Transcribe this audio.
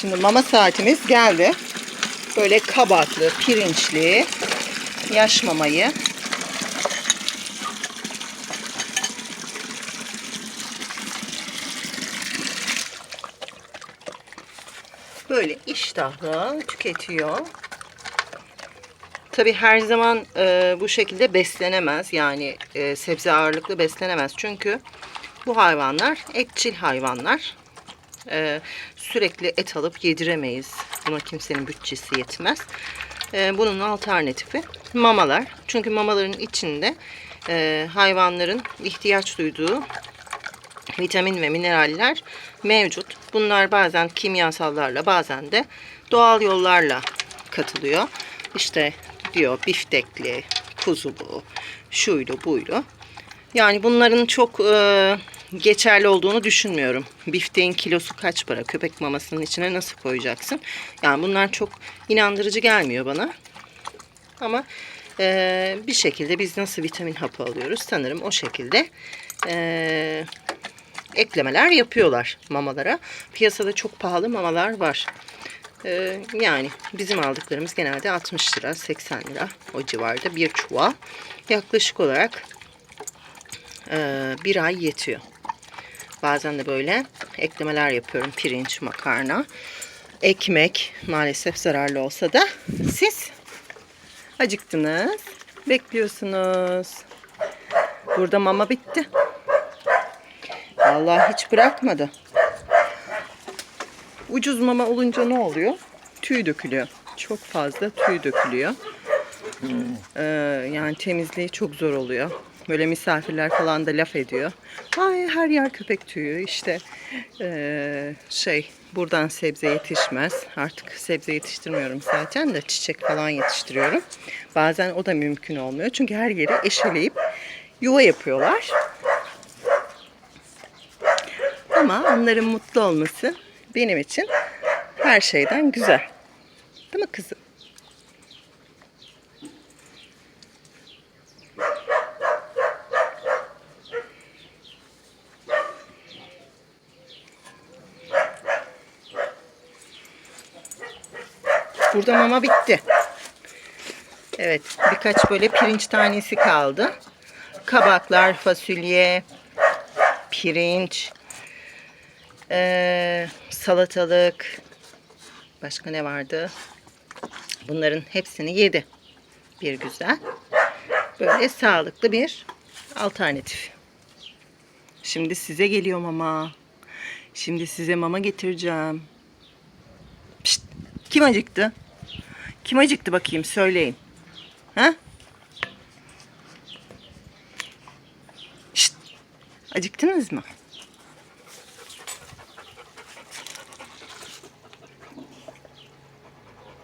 Şimdi mama saatimiz geldi. Böyle kabaklı, pirinçli yaş mamayı böyle iştahla tüketiyor. Tabi her zaman e, bu şekilde beslenemez. Yani e, sebze ağırlıklı beslenemez. Çünkü bu hayvanlar etçil hayvanlar. E, sürekli et alıp yediremeyiz. Buna kimsenin bütçesi yetmez. E, bunun alternatifi mamalar. Çünkü mamaların içinde e, hayvanların ihtiyaç duyduğu vitamin ve mineraller mevcut. Bunlar bazen kimyasallarla bazen de doğal yollarla katılıyor. İşte diyor biftekli, kuzulu, şuylu buylu. Yani bunların çok e, geçerli olduğunu düşünmüyorum. Bifteğin kilosu kaç para? Köpek mamasının içine nasıl koyacaksın? Yani bunlar çok inandırıcı gelmiyor bana. Ama e, bir şekilde biz nasıl vitamin hapı alıyoruz? Sanırım o şekilde e, eklemeler yapıyorlar mamalara. Piyasada çok pahalı mamalar var. Ee, yani bizim aldıklarımız genelde 60 lira, 80 lira o civarda bir çuval. Yaklaşık olarak e, bir ay yetiyor. Bazen de böyle eklemeler yapıyorum. Pirinç, makarna, ekmek maalesef zararlı olsa da siz acıktınız, bekliyorsunuz. Burada mama bitti. Vallahi hiç bırakmadı. Ucuz mama olunca ne oluyor? Tüy dökülüyor. Çok fazla tüy dökülüyor. Ee, yani temizliği çok zor oluyor. Böyle misafirler falan da laf ediyor. Ay her yer köpek tüyü işte ee, şey buradan sebze yetişmez. Artık sebze yetiştirmiyorum zaten de çiçek falan yetiştiriyorum. Bazen o da mümkün olmuyor. Çünkü her yeri eşeleyip yuva yapıyorlar. Ama onların mutlu olması benim için her şeyden güzel. Değil mi kızım? Burada mama bitti. Evet, birkaç böyle pirinç tanesi kaldı. Kabaklar, fasulye, pirinç, ee, salatalık. Başka ne vardı? Bunların hepsini yedi. Bir güzel. Böyle sağlıklı bir alternatif. Şimdi size geliyor mama. Şimdi size mama getireceğim. Pişt, kim acıktı? Kim acıktı bakayım söyleyin. Ha? Şşt, acıktınız mı?